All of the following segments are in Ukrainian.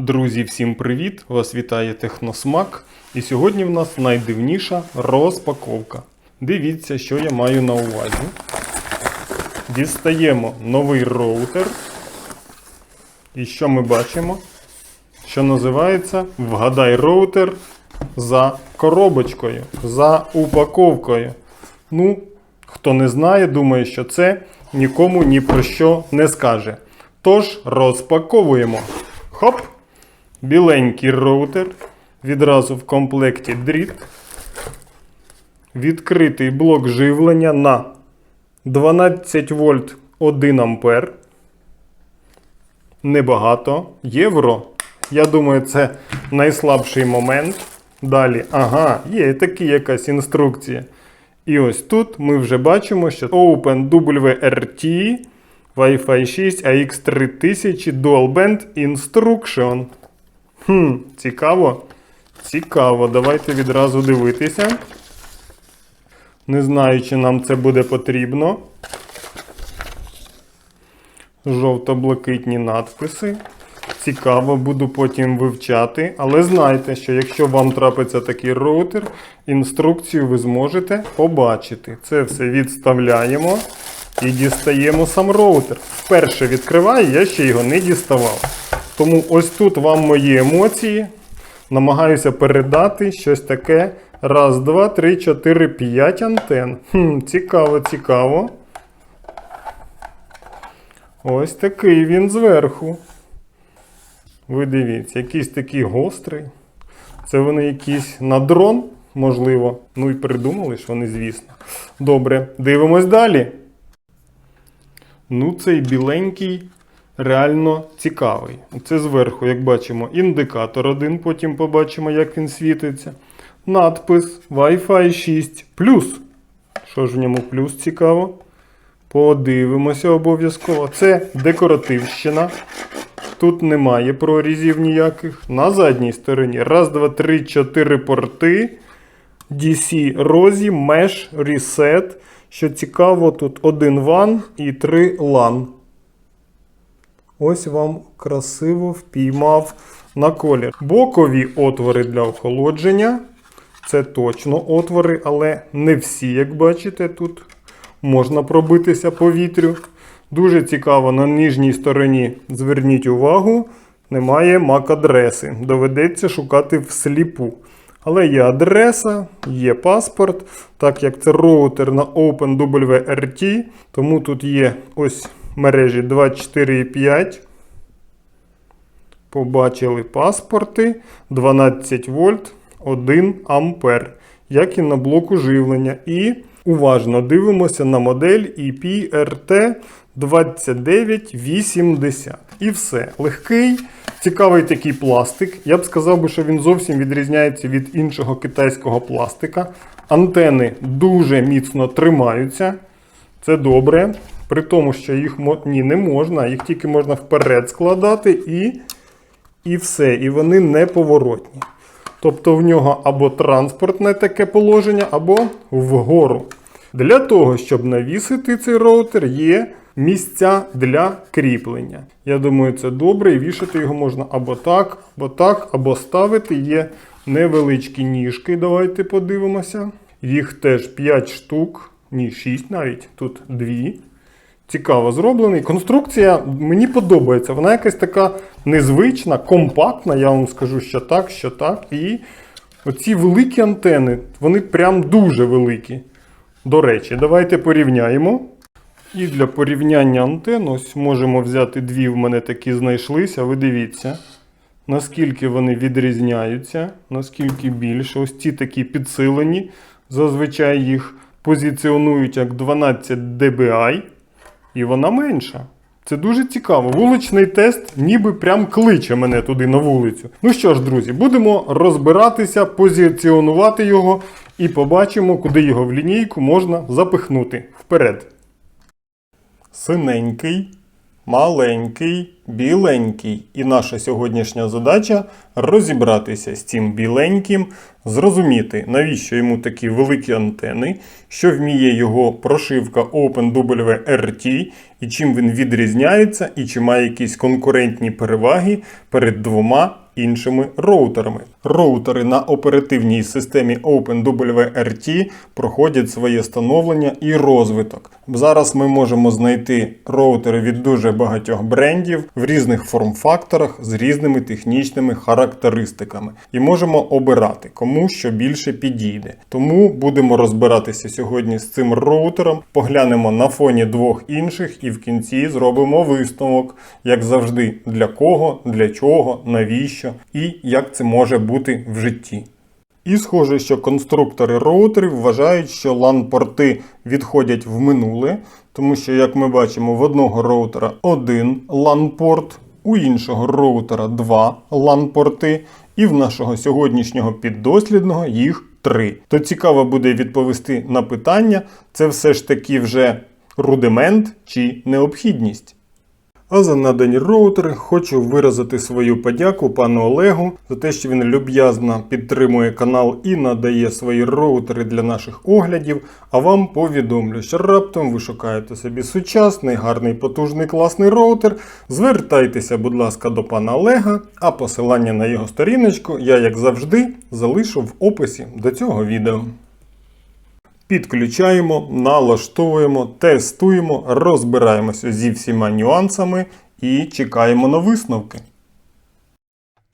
Друзі, всім привіт! Вас вітає Техносмак. І сьогодні в нас найдивніша розпаковка. Дивіться, що я маю на увазі. Дістаємо новий роутер. І що ми бачимо? Що називається Вгадай роутер за коробочкою, за упаковкою. Ну, хто не знає, думає, що це нікому ні про що не скаже. Тож розпаковуємо. Хоп! Біленький роутер. Відразу в комплекті дріт. Відкритий блок живлення на 12 вольт 1 ампер. Небагато. Євро. Я думаю, це найслабший момент. Далі, ага, є такі якась інструкція. І ось тут ми вже бачимо, що OpenWRT Wi-Fi 6 AX3000 Dual Band Instruction. Хм, цікаво. Цікаво. Давайте відразу дивитися. Не знаю, чи нам це буде потрібно. Жовто-блакитні надписи. Цікаво, буду потім вивчати. Але знайте, що якщо вам трапиться такий роутер, інструкцію ви зможете побачити. Це все відставляємо і дістаємо сам роутер. Вперше відкриваю, я ще його не діставав. Тому ось тут вам мої емоції. Намагаюся передати щось таке. Раз, два, три, чотири, п'ять антен. Хм, цікаво, цікаво. Ось такий він зверху. Ви дивіться, якийсь такий гострий. Це вони якісь на дрон, можливо. Ну і придумали ж вони, звісно. Добре, дивимось далі. Ну, цей біленький реально цікавий. Це зверху, як бачимо, індикатор один, потім побачимо, як він світиться. Надпис Wi-Fi 6 Що ж в ньому плюс цікаво? Подивимося обов'язково. Це декоративщина. Тут немає прорізів ніяких. На задній стороні. Раз, два, три, чотири порти. DC Розі, Mesh, Reset. Що цікаво, тут один WAN і три LAN. Ось вам красиво впіймав на колір. Бокові отвори для охолодження. Це точно отвори, але не всі, як бачите, тут можна пробитися повітрю. Дуже цікаво, на нижній стороні зверніть увагу, немає MAC-адреси. Доведеться шукати всліпу. Але є адреса, є паспорт, так як це роутер на OpenWRT, тому тут є ось мережі 2.4 і 5. Побачили паспорти 12 вольт 1 ампер, як і на блоку живлення. І уважно дивимося на модель EPRT 2980. І все. Легкий, цікавий такий пластик. Я б сказав, що він зовсім відрізняється від іншого китайського пластика. Антени дуже міцно тримаються. Це добре. При тому, що їх ні, не можна, їх тільки можна вперед складати і, і все. І вони неповоротні. Тобто в нього або транспортне таке положення, або вгору. Для того, щоб навісити цей роутер, є місця для кріплення. Я думаю, це добре, і вішати його можна або так, або так, або ставити. Є невеличкі ніжки. Давайте подивимося. Їх теж 5 штук, ні, 6 навіть, тут 2. Цікаво зроблений. Конструкція мені подобається. Вона якась така незвична, компактна, я вам скажу, що так, що так. І оці великі антени, вони прям дуже великі. До речі, давайте порівняємо. І для порівняння антен, ось можемо взяти дві, в мене такі знайшлися. Ви дивіться, наскільки вони відрізняються, наскільки більше. Ось ці такі підсилені. Зазвичай їх позиціонують як 12 dBi. І вона менша. Це дуже цікаво. Вуличний тест ніби прям кличе мене туди на вулицю. Ну що ж, друзі, будемо розбиратися, позиціонувати його і побачимо, куди його в лінійку можна запихнути вперед. Синенький, маленький, біленький. І наша сьогоднішня задача розібратися з цим біленьким, зрозуміти, навіщо йому такі великі антени, що вміє його прошивка OpenWRT, і чим він відрізняється, і чи має якісь конкурентні переваги перед двома іншими роутерами. Роутери на оперативній системі OpenWRT проходять своє становлення і розвиток. Зараз ми можемо знайти роутери від дуже багатьох брендів в різних форм-факторах з різними технічними характеристиками і можемо обирати, кому що більше підійде. Тому будемо розбиратися сьогодні з цим роутером, поглянемо на фоні двох інших і в кінці зробимо висновок, як завжди, для кого, для чого, навіщо і як це може бути в житті. І схоже, що конструктори роутерів вважають, що LAN-порти відходять в минуле, тому що, як ми бачимо, в одного роутера один LAN-порт, у іншого роутера два LAN-порти, і в нашого сьогоднішнього піддослідного їх три. То цікаво буде відповісти на питання, це все ж таки вже рудимент чи необхідність. А за надані роутери хочу виразити свою подяку пану Олегу за те, що він люб'язно підтримує канал і надає свої роутери для наших оглядів. А вам повідомлю, що раптом ви шукаєте собі сучасний, гарний, потужний, класний роутер. Звертайтеся, будь ласка, до пана Олега, а посилання на його сторіночку я, як завжди, залишу в описі до цього відео. Підключаємо, налаштовуємо, тестуємо, розбираємося зі всіма нюансами і чекаємо на висновки.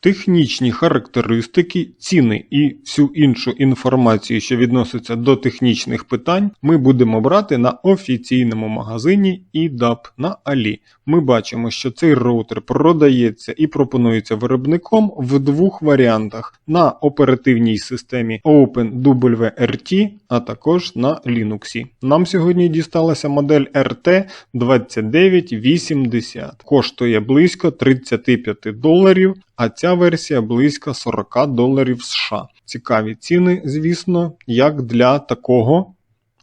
Технічні характеристики, ціни і всю іншу інформацію, що відноситься до технічних питань, ми будемо брати на офіційному магазині eDAP на Алі. Ми бачимо, що цей роутер продається і пропонується виробником в двох варіантах: на оперативній системі OpenWRT, а також на Linux. Нам сьогодні дісталася модель RT2980. Коштує близько 35 доларів, а ця версія близько 40 доларів США. Цікаві ціни, звісно, як для такого.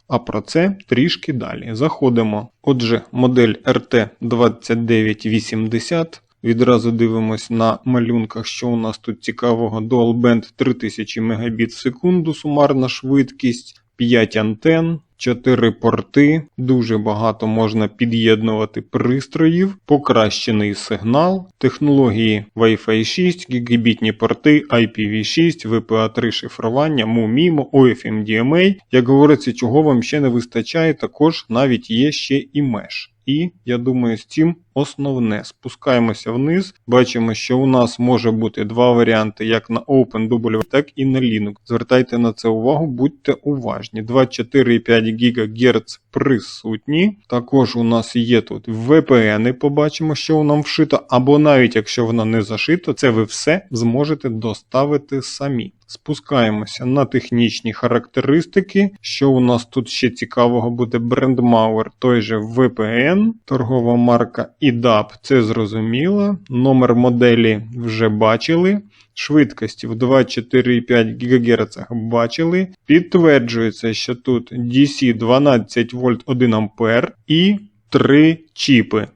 А про це трішки далі. Заходимо. Отже, модель RT2980. Відразу дивимось на малюнках, що у нас тут цікавого. Dual Band 3000 Мбіт в секунду, сумарна швидкість, 5 антен, 4 порти, дуже багато можна під'єднувати пристроїв, покращений сигнал, технології Wi-Fi 6, гігабітні порти, IPv6, VPA3 шифрування, MU-MIMO, OFMDMA. Як говориться, чого вам ще не вистачає, також навіть є ще і Mesh. І я думаю, з цим основне. Спускаємося вниз. Бачимо, що у нас може бути два варіанти, як на OpenW, так і на Linux. Звертайте на це увагу, будьте уважні. 2,4,5 ГГц присутні. Також у нас є тут VPN, побачимо, що нам вшито, або навіть якщо воно не зашито, це ви все зможете доставити самі. Спускаємося на технічні характеристики. Що у нас тут ще цікавого буде брендмауер, той же VPN, торгова марка IDAP, це зрозуміло. Номер моделі вже бачили. Швидкості в 2,4,5 ГГц бачили. Підтверджується, що тут DC 12 вольт 1 А і 3 чіпи.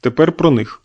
Тепер про них.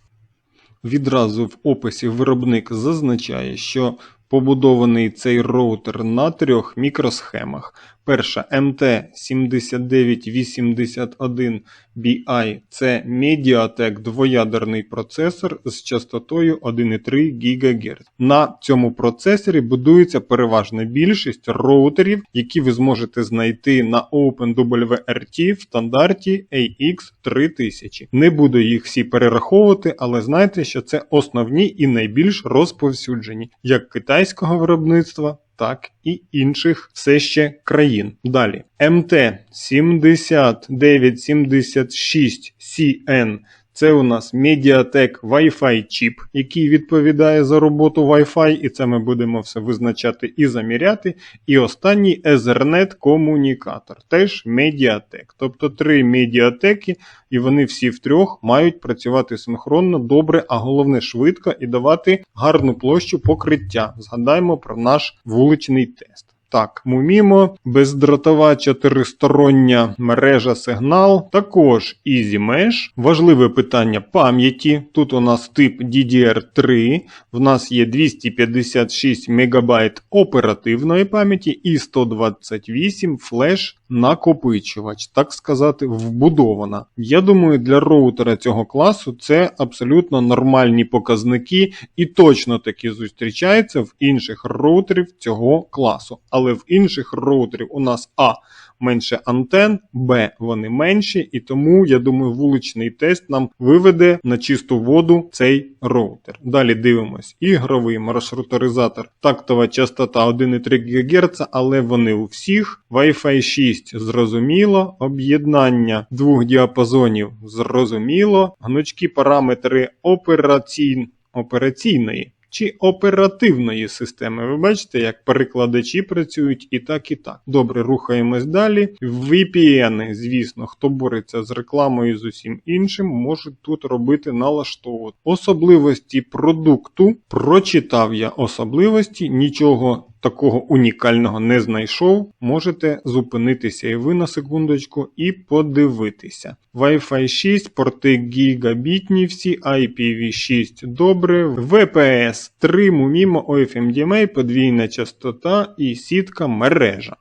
Відразу в описі виробник зазначає, що побудований цей роутер на трьох мікросхемах. Перша MT7981BI це Mediatek двоядерний процесор з частотою 1,3 ГГц. На цьому процесорі будується переважна більшість роутерів, які ви зможете знайти на OpenWRT в стандарті AX3000. Не буду їх всі перераховувати, але знайте, що це основні і найбільш розповсюджені як китайського виробництва так і інших все ще країн. Далі МТ 7976 CN це у нас Mediatek Wi-Fi чіп, який відповідає за роботу Wi-Fi, і це ми будемо все визначати і заміряти. І останній Ethernet комунікатор, теж Mediatek. Тобто три медіатеки, і вони всі втрьох мають працювати синхронно, добре, а головне швидко і давати гарну площу покриття. Згадаємо про наш вуличний тест. Так, Mumimo, бездротова чотиристороння мережа сигнал, також Easy Mesh. Важливе питання пам'яті. Тут у нас тип DDR3, в нас є 256 МБ оперативної пам'яті і 128 флеш накопичувач, так сказати, вбудована. Я думаю, для роутера цього класу це абсолютно нормальні показники і точно таки зустрічаються в інших роутерів цього класу. Але в інших роутерів у нас А менше антен, Б вони менші, і тому я думаю, вуличний тест нам виведе на чисту воду цей роутер. Далі дивимось. Ігровий маршруторизатор, тактова частота 1,3 ГГц, але вони у всіх. Wi-Fi 6 зрозуміло, об'єднання двох діапазонів зрозуміло, гнучкі параметри операційн... операційної чи оперативної системи. Ви бачите, як перекладачі працюють і так, і так. Добре, рухаємось далі. VPN, звісно, хто бореться з рекламою з усім іншим, може тут робити налаштовувати. Особливості продукту. Прочитав я особливості, нічого. Такого унікального не знайшов, можете зупинитися і ви на секундочку і подивитися. Wi-Fi 6, порти гігабітні всі, IPv6 добре, VPS 3, мумімо, OFMDMA, подвійна частота і сітка мережа.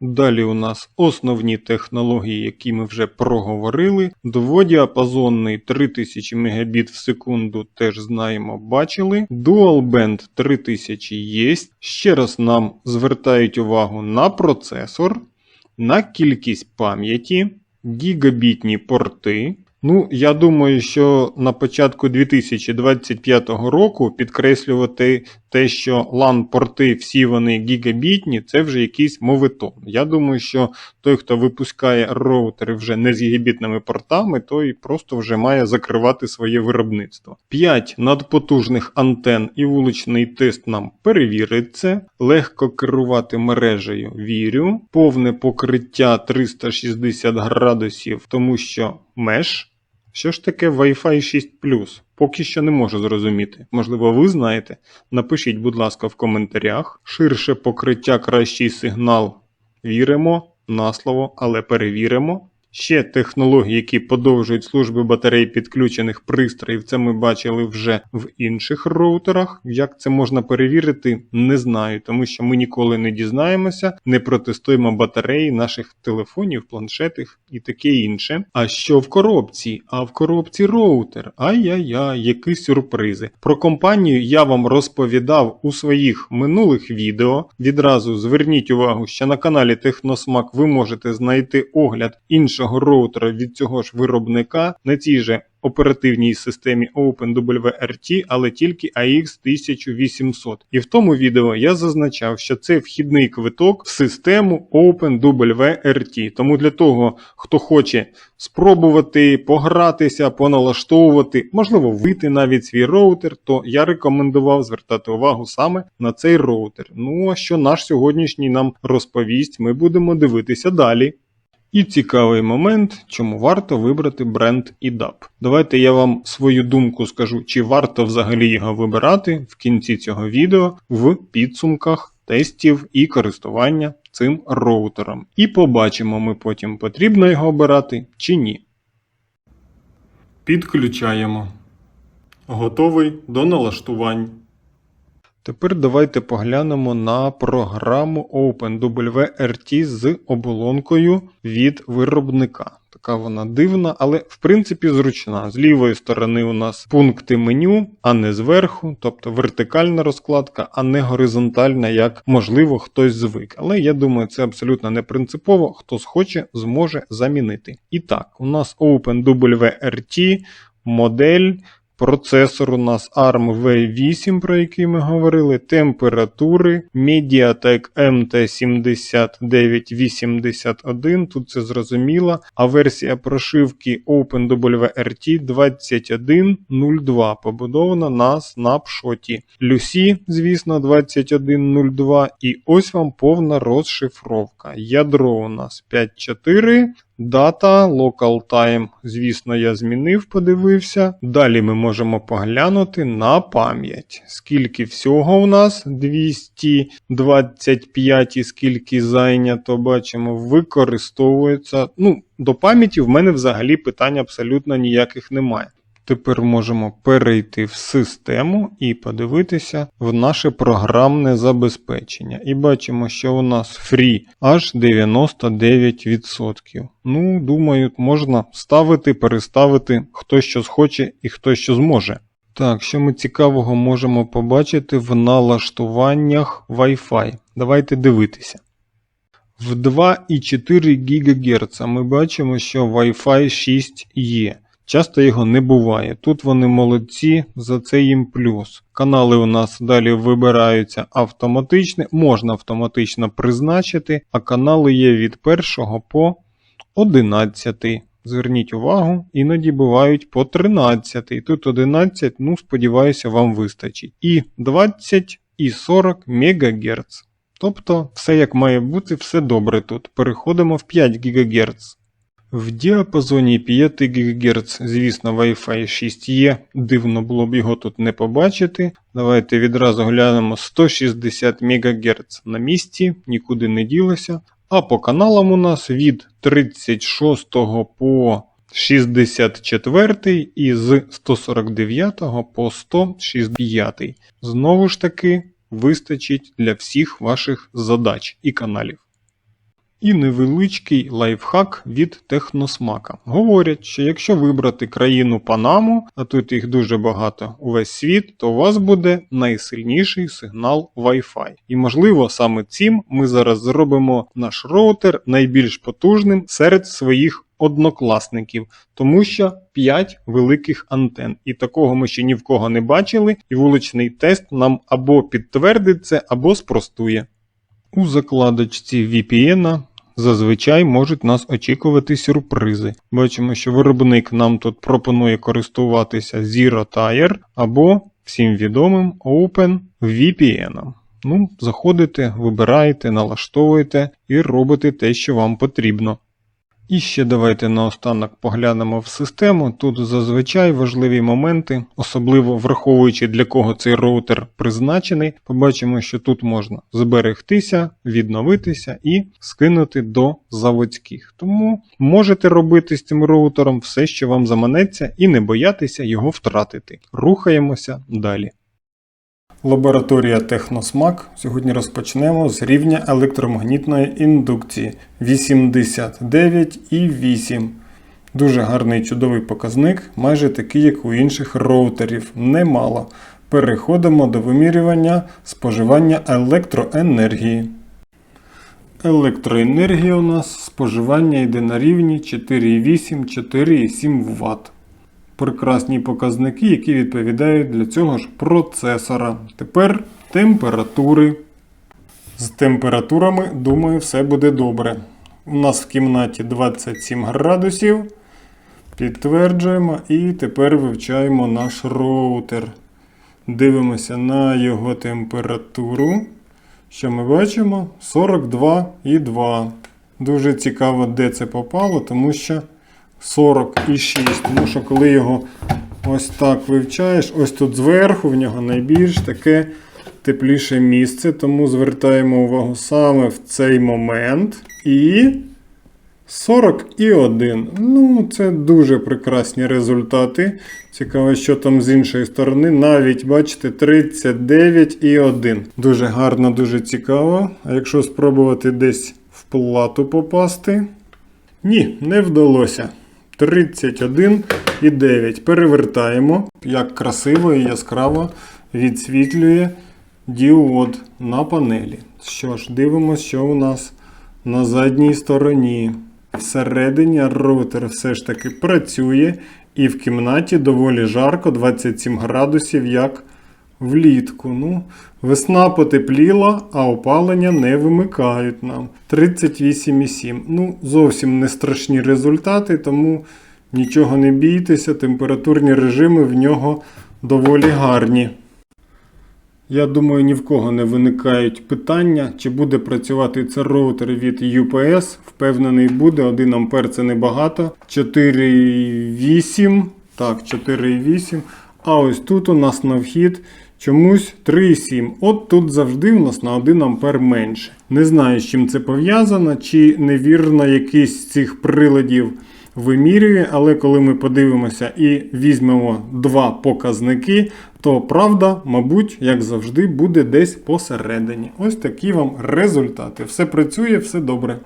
Далі у нас основні технології, які ми вже проговорили. Дводіапазонний 3000 Мбіт в секунду теж знаємо, бачили. Dual Band 3000 є. Ще раз нам звертають увагу на процесор, на кількість пам'яті, гігабітні порти. Ну, я думаю, що на початку 2025 року підкреслювати те, що LAN-порти всі вони гігабітні, це вже якийсь моветон. Я думаю, що той, хто випускає роутери вже не з гігабітними портами, той просто вже має закривати своє виробництво. 5 надпотужних антен і вуличний тест нам перевірить це. Легко керувати мережею вірю, повне покриття 360 градусів, тому що меш. Що ж таке Wi-Fi 6 Поки що не можу зрозуміти. Можливо, ви знаєте. Напишіть, будь ласка, в коментарях. Ширше покриття, кращий сигнал. Віримо на слово, але перевіримо. Ще технології, які подовжують служби батарей підключених пристроїв, це ми бачили вже в інших роутерах. Як це можна перевірити, не знаю, тому що ми ніколи не дізнаємося, не протестуємо батареї наших телефонів, планшетів і таке інше. А що в коробці? А в коробці роутер. Ай-яй-яй, які сюрпризи. Про компанію я вам розповідав у своїх минулих відео. Відразу зверніть увагу, що на каналі Техносмак ви можете знайти огляд іншого роутера від цього ж виробника на цій же оперативній системі OpenWRT, але тільки AX1800. І в тому відео я зазначав, що це вхідний квиток в систему OpenWRT. Тому для того, хто хоче спробувати погратися, поналаштовувати, можливо, вийти навіть свій роутер, то я рекомендував звертати увагу саме на цей роутер. Ну а що наш сьогоднішній нам розповість, ми будемо дивитися далі. І цікавий момент, чому варто вибрати бренд EDAP. Давайте я вам свою думку скажу, чи варто взагалі його вибирати в кінці цього відео в підсумках тестів і користування цим роутером. І побачимо ми потім, потрібно його обирати чи ні. Підключаємо. Готовий до налаштувань. Тепер давайте поглянемо на програму OpenWRT з оболонкою від виробника. Така вона дивна, але в принципі зручна. З лівої сторони у нас пункти меню, а не зверху, тобто вертикальна розкладка, а не горизонтальна, як можливо хтось звик. Але я думаю, це абсолютно не принципово. Хто схоче, зможе замінити. І так, у нас OpenWRT модель. Процесор у нас ARM V8, про який ми говорили, температури, Mediatek MT7981, тут це зрозуміло, а версія прошивки OpenWRT 2102 побудована на снапшоті. Люсі, звісно, 2102, і ось вам повна розшифровка. Ядро у нас 5.4. Дата, local time, звісно, я змінив, подивився. Далі ми можемо поглянути на пам'ять. Скільки всього у нас? 225 і скільки зайнято, бачимо, використовується. Ну, до пам'яті в мене взагалі питань абсолютно ніяких немає. Тепер можемо перейти в систему і подивитися в наше програмне забезпечення. І бачимо, що у нас free аж 99%. Ну, думаю, можна ставити, переставити хто що схоче і хто що зможе. Так, що ми цікавого можемо побачити в налаштуваннях Wi-Fi. Давайте дивитися. В 2,4 ГГц ми бачимо, що Wi-Fi 6 є. Часто його не буває. Тут вони молодці, за це їм плюс. Канали у нас далі вибираються автоматично, можна автоматично призначити, а канали є від 1 по 11. Зверніть увагу, іноді бувають по 13. Тут 11, ну сподіваюся, вам вистачить. І 20 і 40 МГц. Тобто, все як має бути, все добре тут. Переходимо в 5 ГГц. В діапазоні 5 ГГц, звісно, Wi-Fi 6 є. Дивно було б його тут не побачити. Давайте відразу глянемо 160 МГц на місці, нікуди не ділося. А по каналам у нас від 36 по 64 і з 149 по 165. Знову ж таки, вистачить для всіх ваших задач і каналів. І невеличкий лайфхак від Техносмака. Говорять, що якщо вибрати країну Панаму, а тут їх дуже багато увесь світ, то у вас буде найсильніший сигнал Wi-Fi. І можливо саме цим ми зараз зробимо наш роутер найбільш потужним серед своїх однокласників, тому що 5 великих антен. І такого ми ще ні в кого не бачили, і вуличний тест нам або підтвердить це, або спростує. У закладочці VPN зазвичай можуть нас очікувати сюрпризи. Бачимо, що виробник нам тут пропонує користуватися ZeroTire або всім відомим OpenVPN. Ну, заходите, вибираєте, налаштовуєте і робите те, що вам потрібно. І ще давайте наостанок поглянемо в систему. Тут зазвичай важливі моменти, особливо враховуючи для кого цей роутер призначений, побачимо, що тут можна зберегтися, відновитися і скинути до заводських. Тому можете робити з цим роутером все, що вам заманеться, і не боятися його втратити. Рухаємося далі. Лабораторія Техносмак. Сьогодні розпочнемо з рівня електромагнітної індукції 89,8. Дуже гарний чудовий показник, майже такий, як у інших роутерів. Немало. Переходимо до вимірювання споживання електроенергії. Електроенергія у нас споживання йде на рівні 4,8-4,7 Вт прекрасні показники, які відповідають для цього ж процесора. Тепер температури. З температурами, думаю, все буде добре. У нас в кімнаті 27 градусів. Підтверджуємо і тепер вивчаємо наш роутер. Дивимося на його температуру. Що ми бачимо? 42,2. Дуже цікаво, де це попало, тому що 46. Тому що коли його ось так вивчаєш, ось тут зверху в нього найбільш таке тепліше місце. Тому звертаємо увагу саме в цей момент. І 41. Ну, це дуже прекрасні результати. Цікаво, що там з іншої сторони. Навіть, бачите, 39,1. Дуже гарно, дуже цікаво. А якщо спробувати десь в плату попасти. Ні, не вдалося. 31,9. Перевертаємо, як красиво і яскраво відсвітлює діод на панелі. Що ж, дивимося, що у нас на задній стороні. Всередині роутер все ж таки працює, і в кімнаті доволі жарко, 27 градусів, як влітку. Ну, Весна потепліла, а опалення не вимикають нам. 38,7. Ну, зовсім не страшні результати, тому нічого не бійтеся, температурні режими в нього доволі гарні. Я думаю, ні в кого не виникають питання, чи буде працювати це роутер від UPS. Впевнений буде, 1 ампер це небагато. 4,8. Так, 4,8. А ось тут у нас на вхід чомусь 3,7. От тут завжди у нас на 1 ампер менше. Не знаю, з чим це пов'язано, чи невірно якийсь з цих приладів вимірює, але коли ми подивимося і візьмемо два показники, то правда, мабуть, як завжди, буде десь посередині. Ось такі вам результати. Все працює, все добре.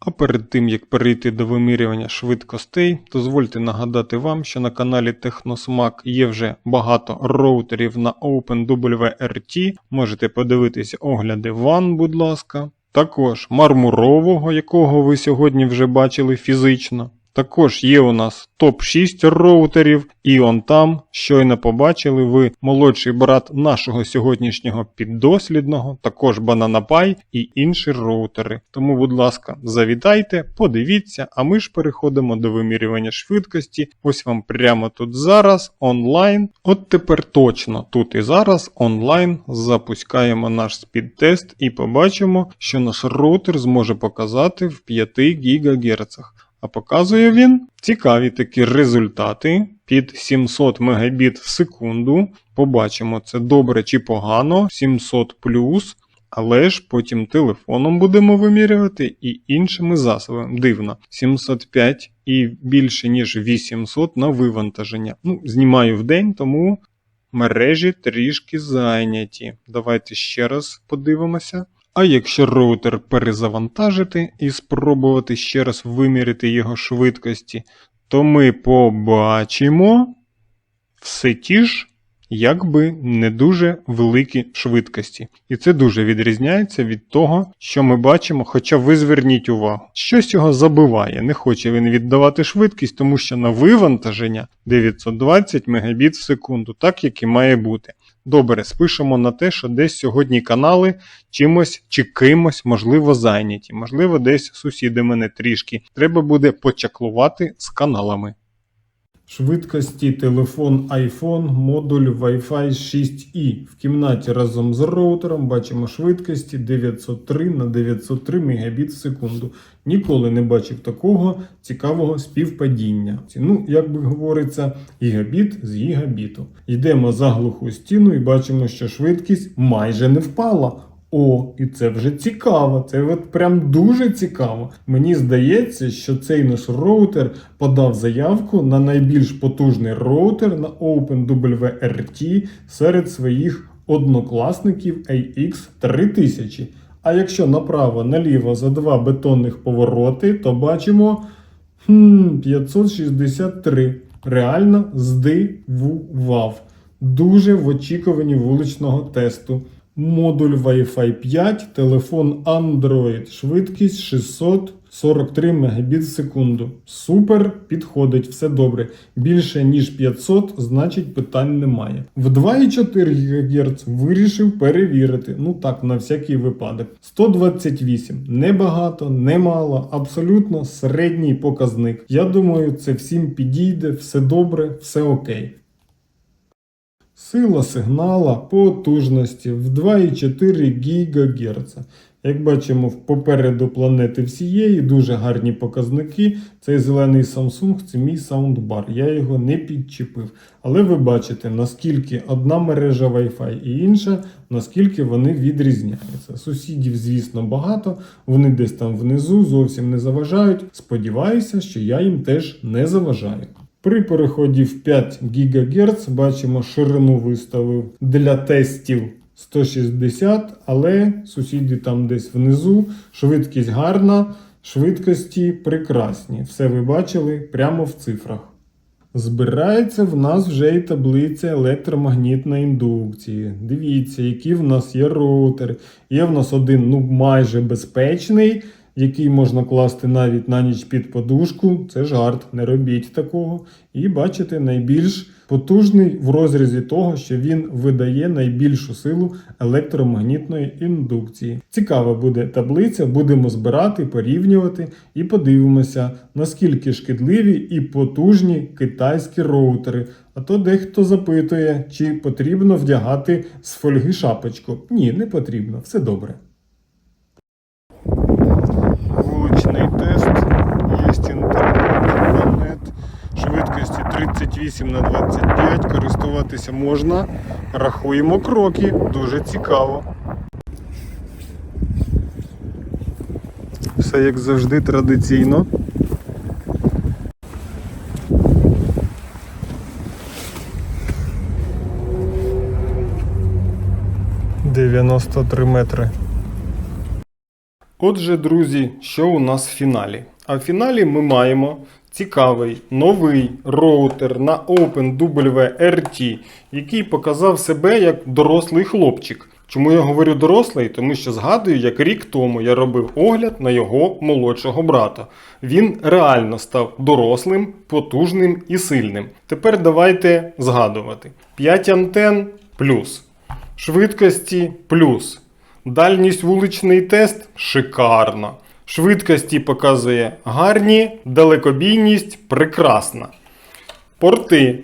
А перед тим як перейти до вимірювання швидкостей, дозвольте нагадати вам, що на каналі Техносмак є вже багато роутерів на OpenWRT. Можете подивитися огляди ван, будь ласка. Також мармурового, якого ви сьогодні вже бачили фізично. Також є у нас топ-6 роутерів, і он там щойно побачили ви молодший брат нашого сьогоднішнього піддослідного, також Banana і інші роутери. Тому, будь ласка, завітайте, подивіться, а ми ж переходимо до вимірювання швидкості. Ось вам прямо тут зараз, онлайн. От тепер точно тут і зараз онлайн запускаємо наш спідтест і побачимо, що наш роутер зможе показати в 5 ГГц. А показує він цікаві такі результати під 700 Мбіт в секунду. Побачимо, це добре чи погано, 700 плюс. Але ж потім телефоном будемо вимірювати і іншими засобами. Дивно, 705 і більше ніж 800 на вивантаження. Ну, знімаю в день, тому мережі трішки зайняті. Давайте ще раз подивимося. А якщо роутер перезавантажити і спробувати ще раз виміряти його швидкості, то ми побачимо все ті ж, якби не дуже великі швидкості. І це дуже відрізняється від того, що ми бачимо, хоча ви зверніть увагу, щось його забиває, не хоче він віддавати швидкість, тому що на вивантаження 920 Мбіт в секунду, так як і має бути. Добре, спишемо на те, що десь сьогодні канали чимось чи кимось, можливо, зайняті. Можливо, десь сусіди мене трішки. Треба буде почаклувати з каналами. Швидкості телефон iPhone, модуль Wi-Fi 6E. В кімнаті разом з роутером бачимо швидкості 903 на 903 Мбіт в секунду. Ніколи не бачив такого цікавого співпадіння. Ну, як би говориться, гігабіт з гігабіту. Йдемо за глуху стіну і бачимо, що швидкість майже не впала. О, і це вже цікаво. Це от прям дуже цікаво. Мені здається, що цей наш роутер подав заявку на найбільш потужний роутер на OpenWRT серед своїх однокласників AX3000. А якщо направо-наліво за два бетонних повороти, то бачимо хм, 563. Реально здивував. Дуже в очікуванні вуличного тесту. Модуль Wi-Fi 5, телефон Android, швидкість 643 Мбіт в секунду. Супер, підходить, все добре. Більше ніж 500, значить питань немає. В 2,4 ГГц вирішив перевірити. Ну так, на всякий випадок. 128. Небагато, немало, абсолютно середній показник. Я думаю, це всім підійде, все добре, все окей. Сила сигнала потужності в 2,4 ГГц. Як бачимо, попереду планети всієї дуже гарні показники. Цей зелений Samsung це мій саундбар. Я його не підчепив. Але ви бачите, наскільки одна мережа Wi-Fi і інша, наскільки вони відрізняються. Сусідів, звісно, багато, вони десь там внизу зовсім не заважають. Сподіваюся, що я їм теж не заважаю. При переході в 5 ГГц бачимо ширину виставив для тестів 160, але сусіди там десь внизу, швидкість гарна, швидкості прекрасні. Все ви бачили прямо в цифрах. Збирається в нас вже і таблиця електромагнітної індукції. Дивіться, які в нас є роутери. Є в нас один ну майже безпечний, який можна класти навіть на ніч під подушку. Це жарт, не робіть такого. І бачите, найбільш Потужний в розрізі того, що він видає найбільшу силу електромагнітної індукції. Цікава буде таблиця, будемо збирати, порівнювати і подивимося, наскільки шкідливі і потужні китайські роутери. А то дехто запитує, чи потрібно вдягати з фольги шапочку. Ні, не потрібно, все добре. Вуличний тест, є інтернет, швидкості 38 на 25, користуватися можна. Рахуємо кроки, дуже цікаво. Все як завжди традиційно. Дев'яносто три метри. Отже, друзі, що у нас в фіналі? А в фіналі ми маємо цікавий новий роутер на OpenWRT, який показав себе як дорослий хлопчик. Чому я говорю дорослий? Тому що згадую, як рік тому я робив огляд на його молодшого брата. Він реально став дорослим, потужним і сильним. Тепер давайте згадувати: 5 антен плюс, швидкості плюс. Дальність вуличний тест шикарна. Швидкості показує гарні, далекобійність прекрасна. Порти,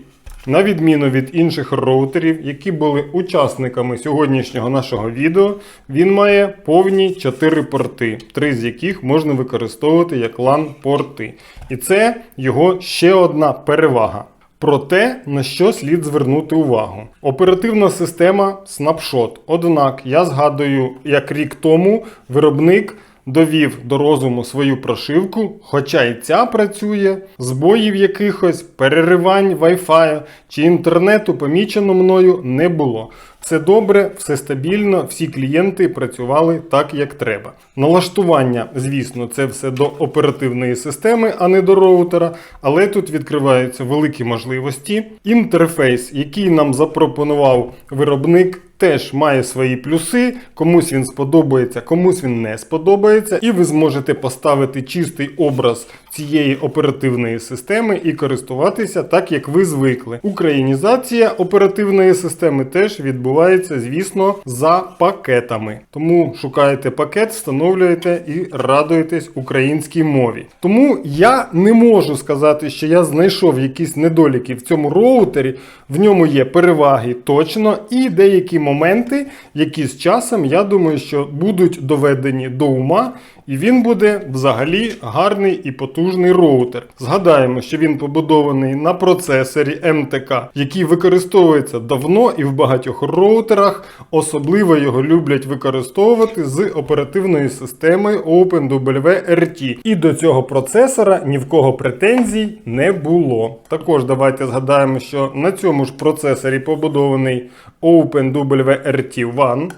на відміну від інших роутерів, які були учасниками сьогоднішнього нашого відео, він має повні 4 порти, 3 з яких можна використовувати як LAN-порти. І це його ще одна перевага. Про те, на що слід звернути увагу. Оперативна система Snapshot. Однак я згадую, як рік тому виробник довів до розуму свою прошивку, хоча і ця працює, збоїв якихось, переривань Wi-Fi чи інтернету помічено мною не було. Все добре, все стабільно, всі клієнти працювали так, як треба. Налаштування, звісно, це все до оперативної системи, а не до роутера, але тут відкриваються великі можливості. Інтерфейс, який нам запропонував виробник, теж має свої плюси. Комусь він сподобається, комусь він не сподобається, і ви зможете поставити чистий образ цієї оперативної системи і користуватися так, як ви звикли. Українізація оперативної системи теж відбувається, звісно, за пакетами. Тому шукаєте пакет, встановлюєте і радуєтесь українській мові. Тому я не можу сказати, що я знайшов якісь недоліки в цьому роутері. В ньому є переваги точно, і деякі моменти, які з часом, я думаю, що будуть доведені до ума, і він буде взагалі гарний і потужний роутер. Згадаємо, що він побудований на процесорі МТК, який використовується давно і в багатьох роутерах. Особливо його люблять використовувати з оперативною системою OpenWRT. І до цього процесора ні в кого претензій не було. Також давайте згадаємо, що на цьому ж процесорі побудований OpenWRT One.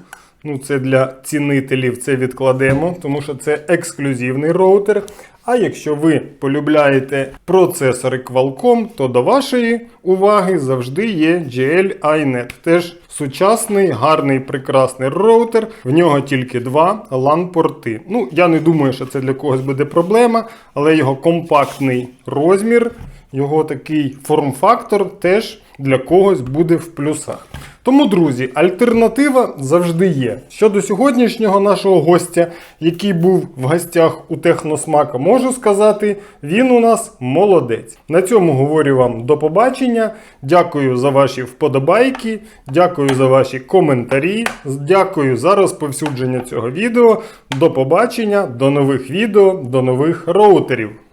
Ну, це для цінителів це відкладемо, тому що це ексклюзивний роутер. А якщо ви полюбляєте процесори Qualcomm, то до вашої уваги завжди є GL iNet. Теж сучасний, гарний, прекрасний роутер. В нього тільки два LAN-порти. Ну, я не думаю, що це для когось буде проблема, але його компактний розмір, його такий форм-фактор теж для когось буде в плюсах. Тому, друзі, альтернатива завжди є. Щодо сьогоднішнього нашого гостя, який був в гостях у Техносмака, можу сказати, він у нас молодець. На цьому говорю вам до побачення. Дякую за ваші вподобайки, дякую за ваші коментарі, дякую за розповсюдження цього відео. До побачення, до нових відео, до нових роутерів.